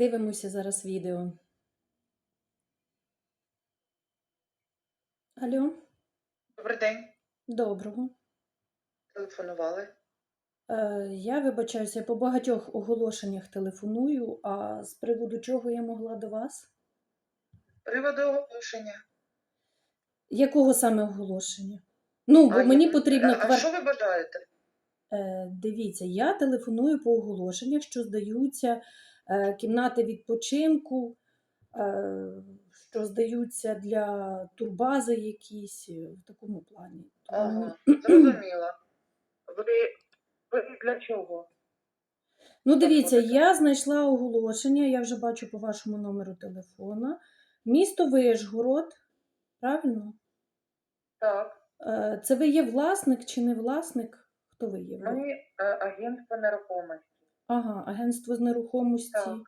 Дивимося зараз відео. Алло, Добрий день. доброго. Телефонували. Е, я вибачаюся, я по багатьох оголошеннях телефоную, а з приводу чого я могла до вас? З Приводу оголошення. Якого саме оголошення? Ну, бо А мені я- потрібно а, а що ви бажаєте? Е, Дивіться, я телефоную по оголошеннях, що здаються кімнати відпочинку, е, що здаються для турбази якісь е, в такому плані. Ага, зрозуміла. Ви, ви для чого? Ну, дивіться, я знайшла оголошення, я вже бачу по вашому номеру телефона. Місто Вишгород, правильно? Так, Е, Це ви є власник чи не власник? Хто ви є? ми е, агентство нерухомості. Ага, агентство з нерухомості. Так.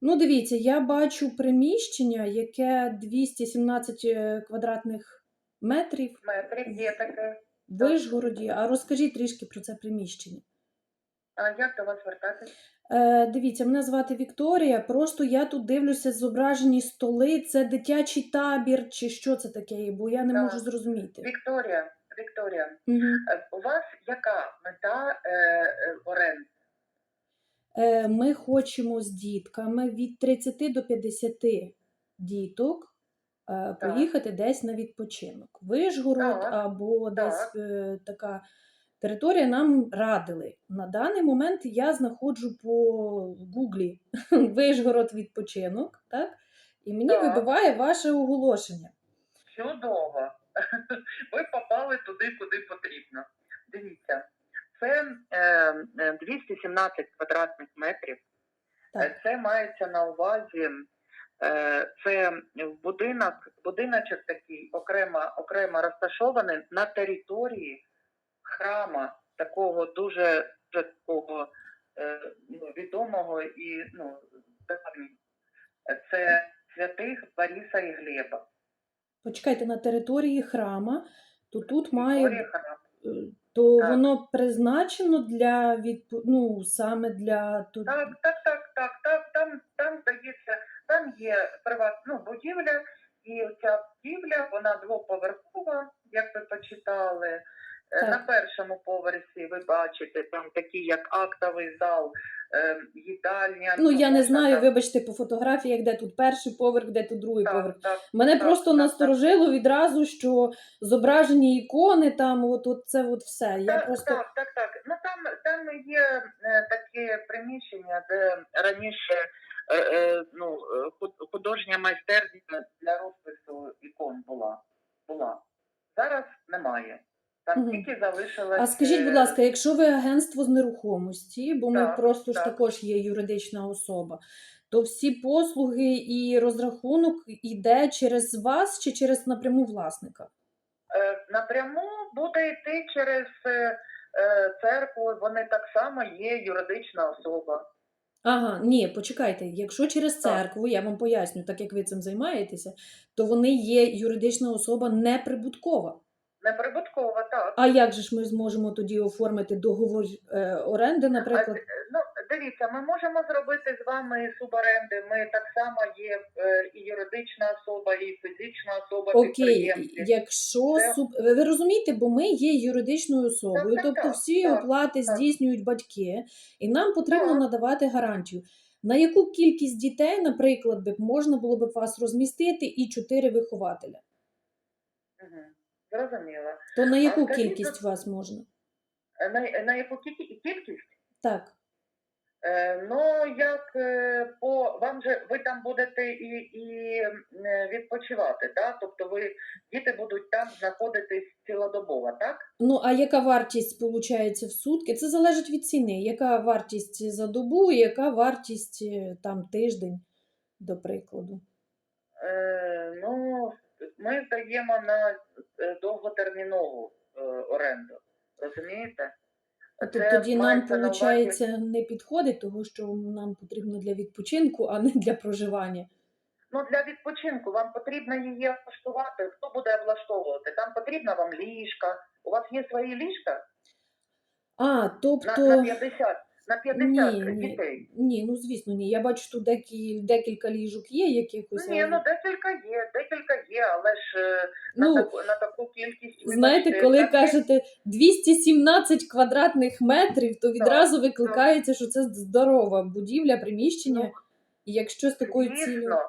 Ну, дивіться, я бачу приміщення, яке 217 е, квадратних метрів Метрів є таке. в Вишгороді. А розкажіть трішки про це приміщення. А як до вас звертатись? Е, дивіться, мене звати Вікторія. Просто я тут дивлюся зображені столи. Це дитячий табір, чи що це таке, бо я не Так. можу зрозуміти. Вікторія, Вікторія, Угу. е, у вас яка мета е, е, оренди? Е, ми хочемо з дітками від 30 до 50 діток е, Так. поїхати десь на відпочинок. Вишгород Так. або десь Так. е, така територія нам радили. На даний момент я знаходжу по гуглі Вишгород відпочинок, так? І мені Так. вибиває ваше оголошення. Чудово. Ви попали туди, куди потрібно. Дивіться, це е, е, 217 квадратних метрів. Так. Е, Це мається на увазі. е, Це будинок, будиночок такий окремо, окремо розташований на території храма, такого дуже, такого е, ну, відомого і ну, давнього. Це святих Бориса і Глеба. Почекайте, на території храма, то тут має. Е, то Так. воно призначено для відпу ну, саме для тут. Так, так, так, так, так. Там, там здається, там є приватна ну, будівля, і ця будівля, вона двоповерхова, як ви почитали. Е, Так. На першому поверсі ви бачите там такі, як актовий зал, їдальня. Ну я не знаю, там- вибачте, по фотографіях, де тут перший поверх, де тут другий так, поверх. так, Мене так, просто так, насторожило відразу, що зображені ікони там, от, от це от все. Я так, просто так, так, так. Ну там, там є е, таке приміщення, де раніше е, е, ну, художня майстерня для розпису ікон була. була. Зараз немає. Там тільки залишилось. А скажіть, будь е, ласка, якщо ви агентство з нерухомості, бо ми Так, просто ж також є юридична особа, то всі послуги і розрахунок іде через вас чи через напряму власника? е, напряму буде йти через е, церкву, вони так само є юридична особа. Ага, ні, почекайте. Якщо через церкву, я вам поясню, так як ви цим займаєтеся, то вони є юридична особа неприбуткова. Неприбуткова, так. А як же ж ми зможемо тоді оформити договор е, оренди, наприклад? А, Ну, дивіться, ми можемо зробити з вами суборенди. Ми так само є е, і юридична особа, і фізична особа Окей, підприємці. якщо Це- суб... ви розумієте, бо ми є юридичною особою, так, тобто всі так, оплати так. здійснюють батьки, і нам потрібно Так. надавати гарантію. На яку кількість дітей, наприклад, можна було б вас розмістити і чотири вихователя? Мгм. Зрозуміло. То на яку скажіть, кількість вас можна? Е, На, на яку кі- кількість? Так. Е, ну, як е, по вам же ви там будете і, і е, відпочивати, так? Тобто ви діти будуть там знаходитись цілодобово, так? Ну, а яка вартість виходить в сутки? Це залежить від ціни. Яка вартість за добу, яка вартість е, там тиждень, до прикладу. Е, ну, ми здаємо на довготермінову е, оренду. Розумієте? Це тоді нам, виходить, не підходить, того, що нам потрібно для відпочинку, а не для проживання. Ну, для відпочинку вам потрібно її влаштувати. Хто буде влаштовувати? Там потрібна вам ліжка. У вас є свої ліжка А, на, тобто. на 50 На 50 Ні, ні. дітей. Ні, ну звісно, ні. Я бачу, тут декі, декілька ліжок є якихось. Ні, але- ну декілька є, декілька є, але ж е, Ну, на, таку, на таку кількість. Знаєте, вибачте, коли так, кажете 217 квадратних метрів, то відразу викликається, що це здорова будівля, приміщення. Ну, І якщо з такою цілею. Звісно,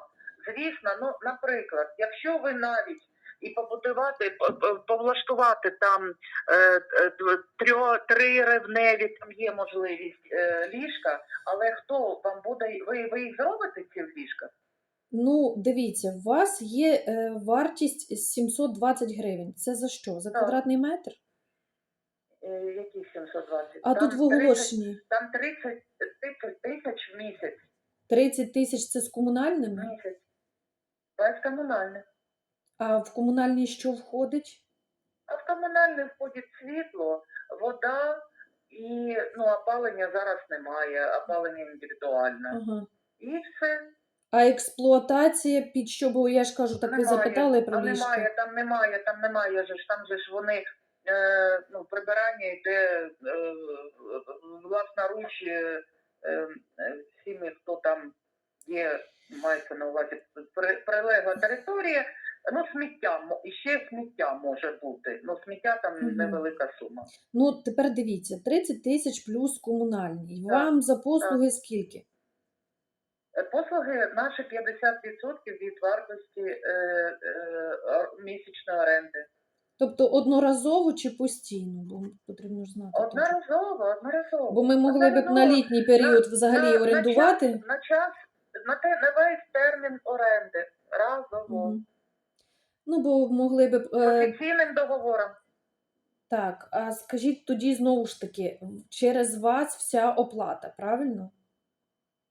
звісно, ну, наприклад, якщо ви навіть і побудувати, по- по- повлаштувати там е, е, трьо, три ревневі, там є можливість е, ліжка, але хто вам буде, ви, ви їх зробите ці ліжка? Ну, дивіться, у вас є вартість 720 гривень. Це за що? За квадратний метр? Які 720? А тут в 30 оголошенні Там 30, 30 тисяч в місяць. 30 тисяч це з комунальними, місяць. Без комунальних. А в комунальні що входить? А в комунальний входить світло, вода і ну, опалення зараз немає, опалення індивідуальне. Ага. І все. А експлуатація під що? Бо я ж кажу, так ви Немає. запитали про а ліжко. немає, там немає, там немає же ж, там же ж вони е, ну, прибирання йде е, власноруч е, е, всіми, хто там є, мається на увазі при- прилегла територія. Ну, сміття, і ще сміття може бути. Ну, сміття там невелика сума. Ну, тепер дивіться, 30 тисяч плюс комунальні. Так, Вам за послуги скільки? Е, Послуги наші 50% від вартості е, е, місячної оренди. Тобто одноразово чи постійно? Бо потрібно ж знати. Одноразово, одноразово. Бо ми могли б на літній період взагалі на, орендувати. На час, на час, на, те, на весь термін оренди. Разово. Мгм. Ну, бо могли б. Е, офіційним договором. так, а скажіть тоді знову ж таки, через вас вся оплата, правильно?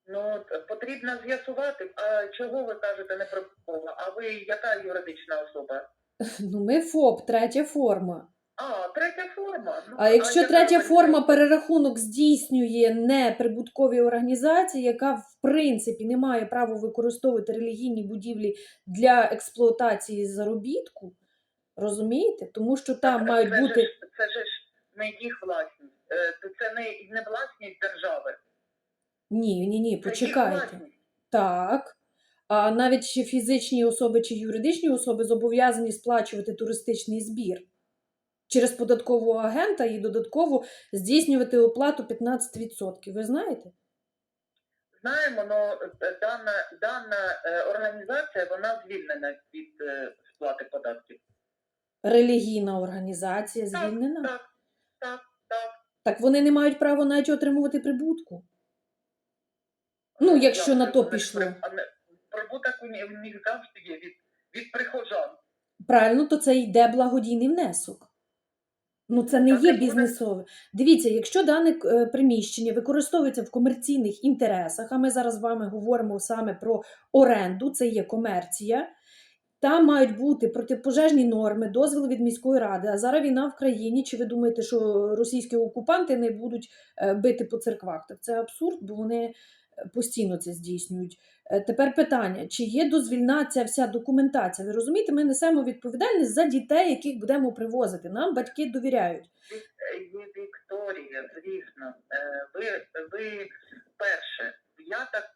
Ну, потрібно з'ясувати, а чого ви кажете не прибуткова? А ви яка юридична особа? Ну, ми ФОП, третя форма. А, третя форма. Ну, А якщо яка третя форма перерахунок здійснює неприбуткові організації, яка в принципі не має права використовувати релігійні будівлі для експлуатації заробітку, розумієте? Тому що там Так, мають це бути. Ж, це ж не їх власність. Е, Це це не, не власність держави. Ні, ні, ні, Це почекайте. Так. А навіть фізичні особи чи юридичні особи зобов'язані сплачувати туристичний збір через податкового агента і додатково здійснювати оплату 15%. Ви знаєте? Знаємо, але дана, дана е, організація вона звільнена від е, сплати податків. Релігійна організація звільнена. Так, так, так. Так вони не мають права навіть отримувати прибутку. Ну, якщо Як на то пішло. Прибуток у них завжди є від, від прихожан. Правильно, то це йде благодійний внесок. Ну, це не є бізнесове. Дивіться, якщо дане е, приміщення використовується в комерційних інтересах, а ми зараз з вами говоримо саме про оренду, це є комерція. Там мають бути протипожежні норми, дозвіл від міської ради. А зараз війна в країні. Чи ви думаєте, що російські окупанти не будуть е, бити по церквах? Так це абсурд, бо вони постійно це здійснюють. Е, Тепер питання: чи є дозвільна ця вся документація? Ви розумієте, ми несемо відповідальність за дітей, яких будемо привозити. Нам батьки довіряють. Вікторія, звісно. Е, Ви, ви перше, я так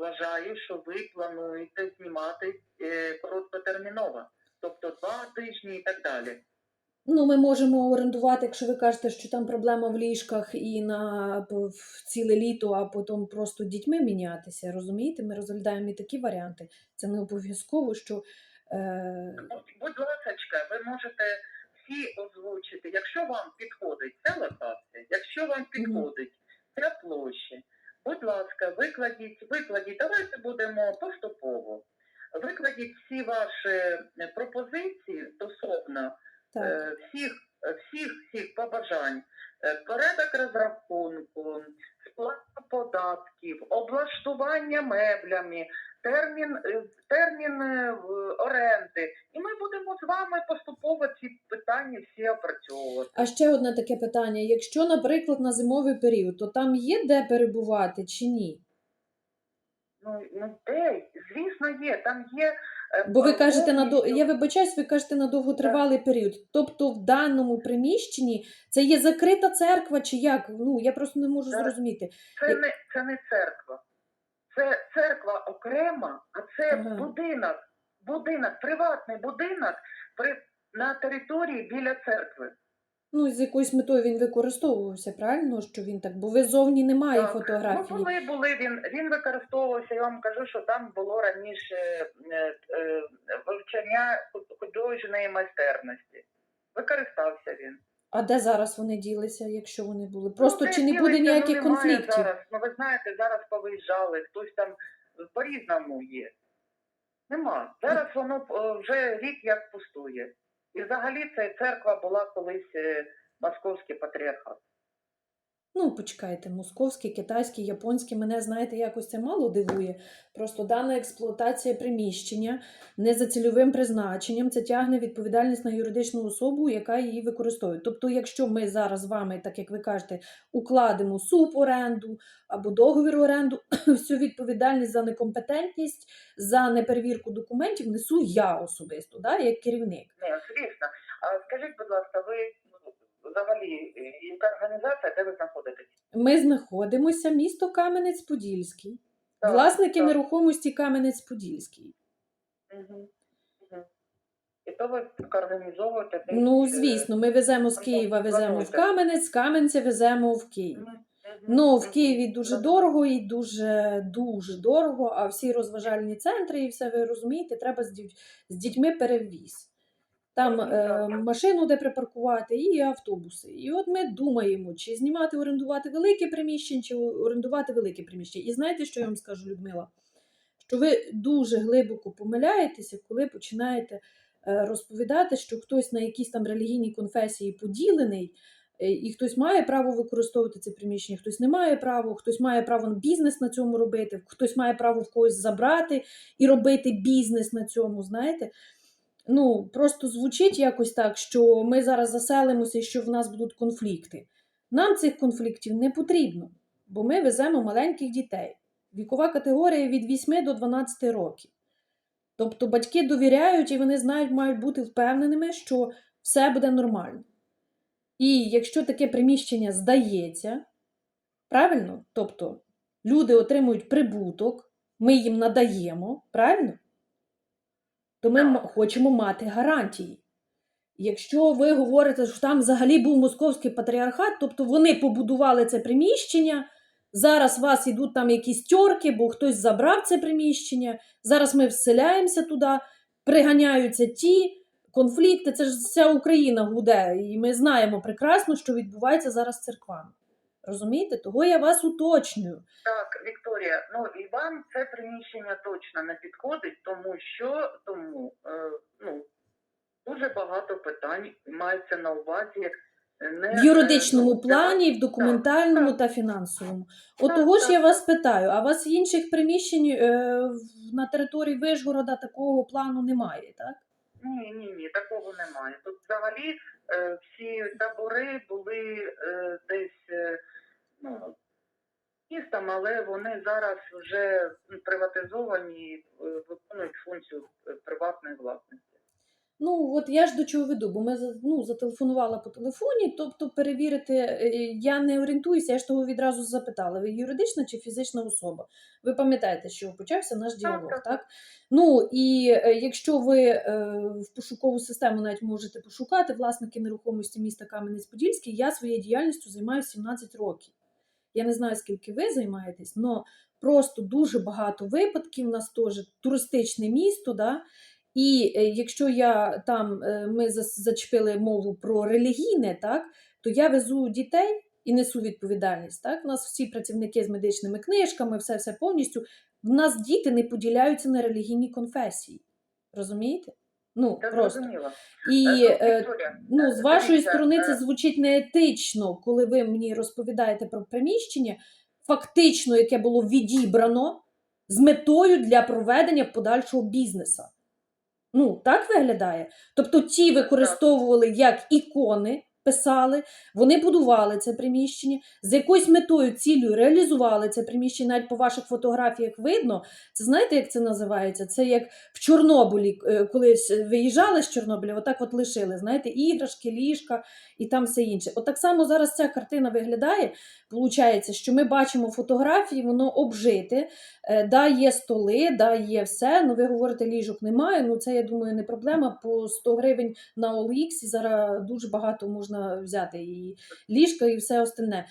вважаю, що ви плануєте знімати е, короткотерміново, тобто два тижні і так далі. Ну, ми можемо орендувати, якщо ви кажете, що там проблема в ліжках і на в ціле літо, а потім просто дітьми мінятися. Розумієте? Ми розглядаємо і такі варіанти. Це не обов'язково, що е, Будь- ласка, ви можете всі озвучити, якщо вам підходить ця локація, якщо вам підходить ця площа, будь ласка, викладіть, викладіть, давайте будемо поступово. Викладіть всі ваші е, пропозиції стосовно так. е, всіх, всіх, всіх побажань, е, порядок розрахунку, сплата податків, облаштування меблями, термін, е, термін оренди. І ми будемо з вами поступово ці питання всі опрацьовувати. А ще одне таке питання: якщо, наприклад, на зимовий період, то там є де перебувати чи ні? Ну, ну де? Звісно, є. Там є. е, Бо ви кажете на до я вибачаюсь, ви кажете на довготривалий період. Тобто в даному приміщенні це є закрита церква чи як? Ну я просто не можу Так. зрозуміти. Це не, це не церква. Це церква окрема, а це Ага. будинок, будинок, приватний будинок при, на території біля церкви. Ну з якоюсь метою він використовувався, правильно? Що він так? Бо ви зовні немає Так. фотографії. Ну, були, були, він, він використовувався, я вам кажу, що там було раніше е, е, вивчення художньої майстерності. Використався він. А де зараз вони ділися, якщо вони були? Просто Ну, чи не буде ніяких ну, конфліктів? Зараз. Ну, ви знаєте, зараз повиїжджали, хтось там по-різному є. Нема. Зараз воно е, вже рік як пустує. І взагалі ця церква була колись е, московський патріархат. Ну, почекайте, московський, китайський, японський, мене, знаєте, якось це мало дивує. Просто дана експлуатація приміщення не за цільовим призначенням, це тягне відповідальність на юридичну особу, яка її використовує. Тобто, якщо ми зараз з вами, так як ви кажете, укладемо суборенду або договір оренду, всю відповідальність за некомпетентність, за неперевірку документів несу я особисто, да, як керівник. Ні, звісно. Скажіть, будь ласка, ви взагалі е, яка організація, де ви знаходитесь? Ми знаходимося місто Кам'янець-Подільський. Так, Власники так. нерухомості Кам'янець-Подільський. Мгм, мгм. І то ви організовуєте? десь, Ну, е, звісно, ми веземо з Києва, веземо в. Кам'янець, з Кам'янця веземо в Київ. мгм, Ну, в. Києві дуже дорого і дуже дуже дорого, а всі розважальні центри, і все ви розумієте, треба з, з дітьми перевіз. Там е, машину де припаркувати і автобуси. І от ми думаємо, чи знімати, орендувати велике приміщення, чи орендувати велике приміщення. І знаєте, що я вам скажу, Людмила? Що ви дуже глибоко помиляєтеся, коли починаєте е, розповідати, що хтось на якісь там релігійні конфесії поділений, е, і хтось має право використовувати це приміщення, хтось не має права, хтось має право на бізнес на цьому робити, хтось має право в когось забрати і робити бізнес на цьому, знаєте. Ну, просто звучить якось так, що ми зараз заселимося і що в нас будуть конфлікти. Нам цих конфліктів не потрібно, бо ми веземо маленьких дітей. Вікова категорія від 8 до 12 років. Тобто батьки довіряють і вони знають, мають бути впевненими, що все буде нормально. І якщо таке приміщення здається, правильно? Тобто люди отримують прибуток, ми їм надаємо, правильно? То ми хочемо мати гарантії. Якщо ви говорите, що там взагалі був московський патріархат, тобто вони побудували це приміщення, зараз у вас йдуть там якісь тьорки, бо хтось забрав це приміщення, зараз ми вселяємося туди, приганяються ті конфлікти, це ж вся Україна гуде, і ми знаємо прекрасно, що відбувається зараз з церквами. Розумієте? Того я вас уточнюю. Так, Вікторія, ну і вам це приміщення точно не підходить, тому що тому е, ну дуже багато питань мається на увазі. е, Не, В юридичному е, плані, в документальному так. та фінансовому. От Так, того ж так, я вас питаю, а у вас інших приміщень е, на території Вишгорода такого плану немає, так? Ні, ні, ні, такого немає. Тут взагалі е, всі табори були е, десь е, ну, містом, але вони зараз вже приватизовані і е, виконують функцію е, приватної власності. Ну, от я ж до чого веду, бо ми ну, зателефонувала по телефоні, тобто перевірити, е, я не орієнтуюся, я ж того відразу запитала, ви юридична чи фізична особа? Ви пам'ятаєте, що почався наш діалог, так? так, так. Ну, і е, якщо ви е, в пошукову систему навіть можете пошукати власники нерухомості міста Кам'янець-Подільський, я своєю діяльністю займаюся 17 років. Я не знаю, скільки ви займаєтесь, але просто дуже багато випадків. У нас теж туристичне місто, да? І е, якщо я там е, ми зачепили мову про релігійне, так, то я везу дітей і несу відповідальність. Так? У нас всі працівники з медичними книжками, все все повністю. В нас діти не поділяються на релігійні конфесії. Розумієте? Ну, Я просто. зрозуміла. І Е, Вікторія, ну, з вашої дивіться, сторони це звучить неетично, коли ви мені розповідаєте про приміщення, фактично, яке було відібрано з метою для проведення подальшого бізнесу. Ну, так виглядає. Тобто ті використовували як ікони, писали, вони будували це приміщення, з якоюсь метою, цілею реалізували це приміщення, навіть по ваших фотографіях видно. Це знаєте, як це називається? Це як в Чорнобилі, е, колись виїжджали з Чорнобиля, отак от лишили, знаєте, іграшки, ліжка і там все інше. От так само зараз ця картина виглядає. Получається, що ми бачимо фотографії, воно обжите, е, да, є столи, да, є все. Ну, ви говорите, ліжок немає. Ну, це, я думаю, не проблема. По 100 гривень на OLX зараз дуже багато можна взяти і ліжка, і все остальне.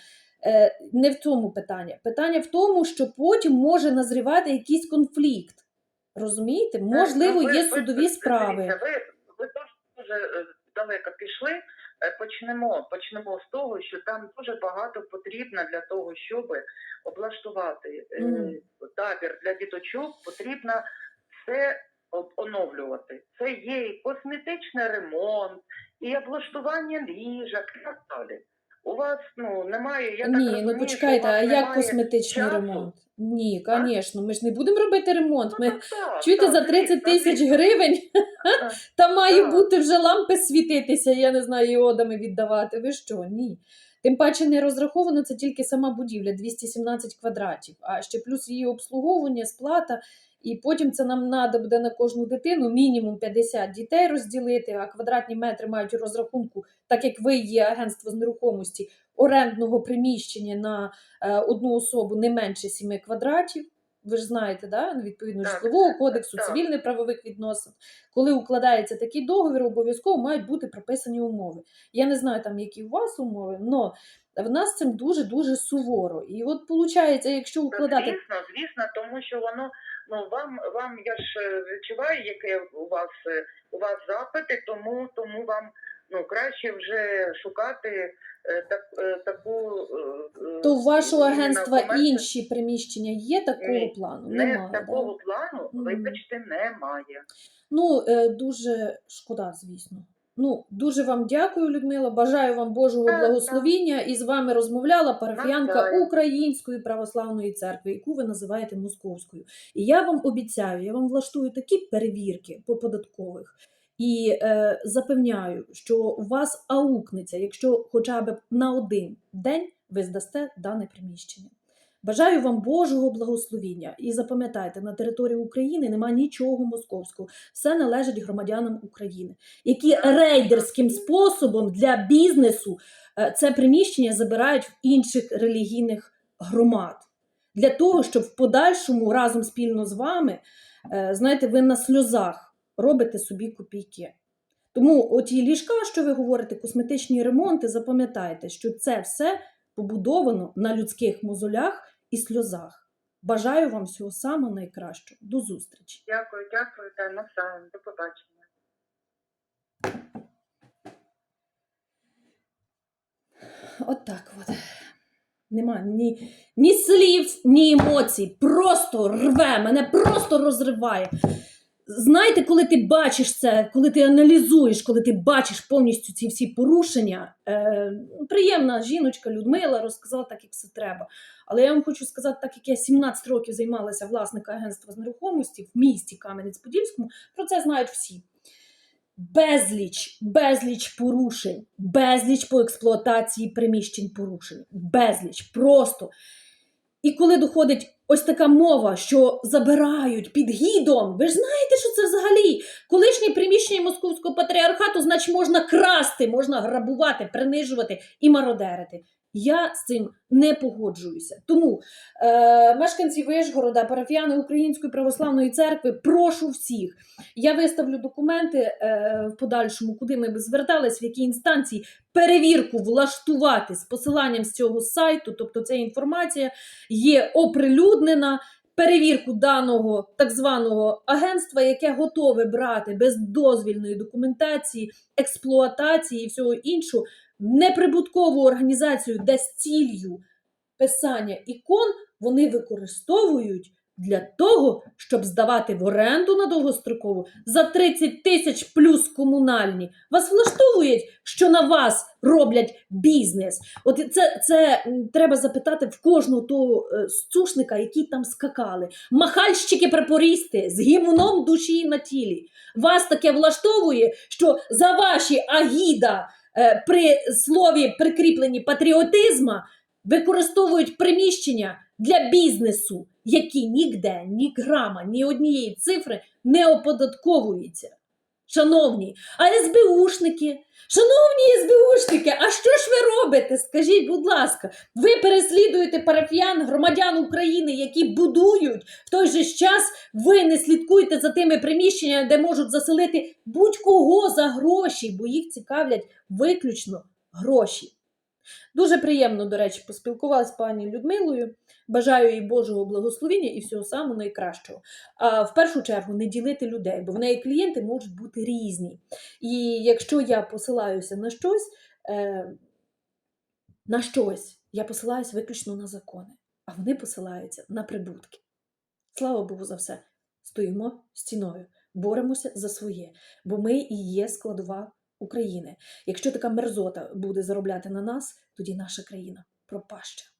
Е, Не в цьому питання. Питання в тому, що потім може назрівати якийсь конфлікт. Розумієте? Можливо, Ну, є ви- судові ви- справи. Ви, ви дуже е, далеко пішли. Е, Почнемо, почнемо з того, що там дуже багато потрібно для того, щоб облаштувати Мгм. табір для діточок, потрібно все оновлювати. Це є і косметичний ремонт, і облаштування ліжок і так далі. У вас ну немає, я так Ні, так ну почекайте, а як косметичний часу. ремонт? Ні, звісно, ми ж не будемо робити ремонт. Ну, Ми так, так, чуєте так, за 30 тисяч гривень. Там має Так. бути вже лампи світитися, я не знаю, іодами віддавати. Ви що? Ні. Тим паче не розраховано це тільки сама будівля 217 квадратів, а ще плюс її обслуговування, сплата. І потім це нам треба буде на кожну дитину мінімум 50 дітей розділити, а квадратні метри мають розрахунку, так як ви є агентство з нерухомості, орендного приміщення на е, одну особу не менше 7 квадратів. Ви ж знаєте, да? відповідно житлового кодексу, цивільних правових відносин. Коли укладається такий договір, обов'язково мають бути прописані умови. Я не знаю, там які у вас умови, але в нас цим дуже дуже суворо. І от виходить, якщо укладати Звісно, звісно, тому що воно ну вам вам я ж е, відчуваю, яке у вас е, у вас запити, тому тому вам ну краще вже шукати е, так, е, таку е, то у вашого агентства комерцію. інші приміщення є такого Ні, плану? не Немає. такого Да? плану, вибачте, немає. Ну, дуже шкода, звісно. Ну, дуже вам дякую, Людмила. Бажаю вам Божого Так, благословіння. І з вами розмовляла парафіянка. Української православної церкви, яку ви називаєте московською. І я вам обіцяю, я вам влаштую такі перевірки по податкових. І е, запевняю, що у вас аукнеться, якщо хоча б на один день ви здасте дане приміщення. Бажаю вам Божого благословіння. І запам'ятайте, на території України немає нічого московського. Все належить громадянам України, які рейдерським способом для бізнесу е, це приміщення забирають в інших релігійних громад. Для того, щоб в подальшому разом спільно з вами, е, знаєте, ви на сльозах робите собі копійки. Тому оті ліжка, що ви говорите, косметичні ремонти, запам'ятайте, що це все побудовано на людських мозолях і сльозах. Бажаю вам всього самого найкращого. До зустрічі! Дякую, дякую, та навзаєм. До побачення. От так от. Нема ні, ні слів, ні емоцій. Просто рве, мене просто розриває. Знаєте, коли ти бачиш це, коли ти аналізуєш, коли ти бачиш повністю ці всі порушення, е, приємна жіночка Людмила розказала так, як все треба. Але я вам хочу сказати, так як я 17 років займалася власника агентства з нерухомості в місті Кам'янець-Подільському, про це знають всі. Безліч, безліч порушень, безліч по експлуатації приміщень порушень, безліч просто. І коли доходить ось така мова, що забирають під гідом, ви ж знаєте, що це взагалі колишнє приміщення московського патріархату, значить можна красти, можна грабувати, принижувати і мародерити. Я з цим не погоджуюся. Тому е, мешканці Вишгорода, парафіяни Української православної церкви, прошу всіх. Я виставлю документи е, в подальшому, куди ми б звертались, в які інстанції перевірку влаштувати з посиланням з цього сайту. Тобто, ця інформація є оприлюднена. Перевірку даного так званого агентства, яке готове брати без дозвільної документації, експлуатації і всього іншого неприбуткову організацію, де з ціллю писання ікон вони використовують для того, щоб здавати в оренду на довгострокову за 30 тисяч плюс комунальні. Вас влаштовують, що на вас роблять бізнес. От це, це треба запитати в кожного того е, сцушника, які там скакали. Махальщики препорісти з гімном душі на тілі. Вас таке влаштовує, що за ваші агіда при слові прикріпленні патріотизма використовують приміщення для бізнесу, які ніде, ні грама, ні однієї цифри не оподатковуються. Шановні, а СБУшники, шановні СБУшники, а що ж ви робите? Скажіть, будь ласка, ви переслідуєте парафіян, громадян України, які будують в той же час. Ви не слідкуєте за тими приміщеннями, де можуть заселити будь-кого за гроші, бо їх цікавлять виключно гроші. Дуже приємно, до речі, поспілкувалася з пані Людмилою. Бажаю їй Божого благословіння і всього самого найкращого. А в першу чергу не ділити людей, бо в неї клієнти можуть бути різні. І якщо я посилаюся на щось, е, на щось, я посилаюся виключно на закони, а вони посилаються на прибутки. Слава Богу за все. Стоїмо стіною, боремося за своє, бо ми і є складова України. Якщо така мерзота буде заробляти на нас, тоді наша країна пропаща.